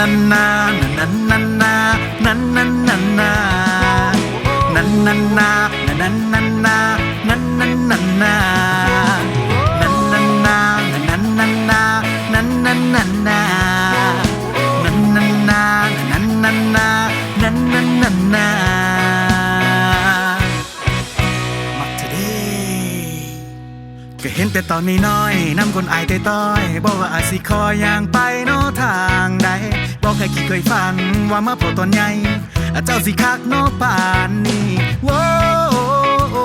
นันนานันนันนานันนันนันนานันนันนานันนันนานันนันนันนานันนันนานันนันนานันนันนันนานันนันนานันนันนานันนันนันนามักจะได้ก็เห็นแต่ตอนนี้น้อยน้ำคนอายแต่ต้อยบอกว่าอาจสิคอยอย่างไปโนทางใด บอกเคยคิดเคยฝันว่ามาพอตอนใหญ่อเจ้าสิคักโนป่านนี้โว้โอ้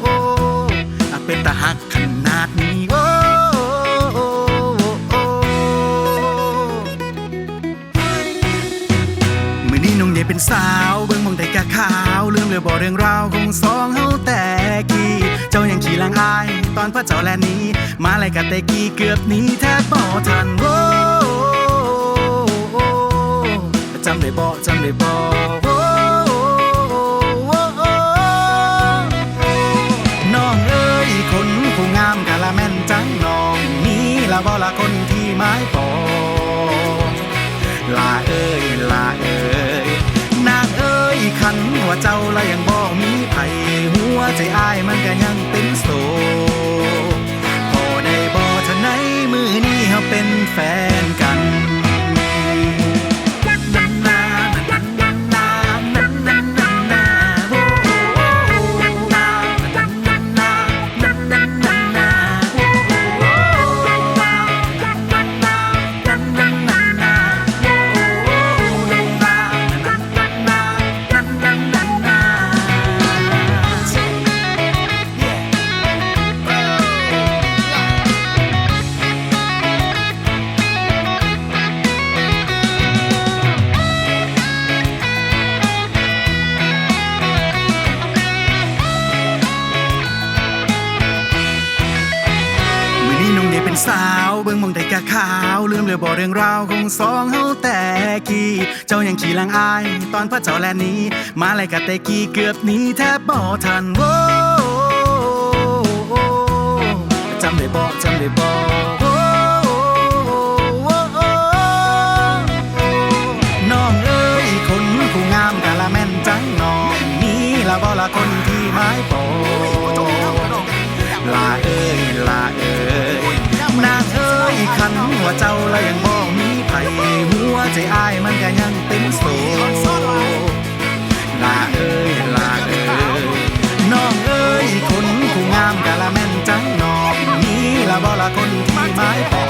โอ้อาเป็นตาหักขนาดนี้โว้โอ้โอ้มื่อนี้น้องใหญ่เป็นสาว เบิ่งมองได้กะขาวลืมเลยบอกเรื่องราวของสองเฮาแต่กี้เจ้ายังขี่ลังอาย ตอนพระเจ้าแลนี้ มาเลยกะแต่กี้เกือบหนี้แทบบ่ทันโว้ ได้บ่โว้น้องเอ้ยคนผู้งามกะละแม่นจังน้องนี่ละบ่ละคนที่ไม้ปอลาเอ้ยลาเอ้ยนางเอ้ยขันหัวเจ้าละยังบ่มีไผหัวใจอ้ายมันก็ยังเสาวเบิ่งมองได้กะขาว ลืมเลยบอกเรื่องราวของสองเฮาแต่กี้เจ้ายังขี่หลังอาย ตอนพระเจ้าแลนี้ มาเลยกะแต่กี้เกือบหนี้แทบบ่ทันโว้จำได้บ่จำได้บ่โอ้น้องเอ้ยคนผู้งามกะละแม่นจังน้องนี่ละบ่ละคนที่ไม้ปอลาเอ้ยลาเอ้ยางเอ้ยขันหัวเจ้าแล้วยังบ่มีไผหัวใจอ้ายมันก็ยังเป็นโสลาเอ้ยลาเอ้ยน้องเอ้ยคนผู้งามกะละแม่นจังน้องนี่ละบ่ละคนที่ไม้ปอ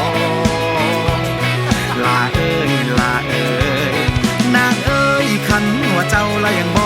ลาเอ้ยลาเอ้ยนางเอ้ยขันหัวเจ้าแล้วยังบ่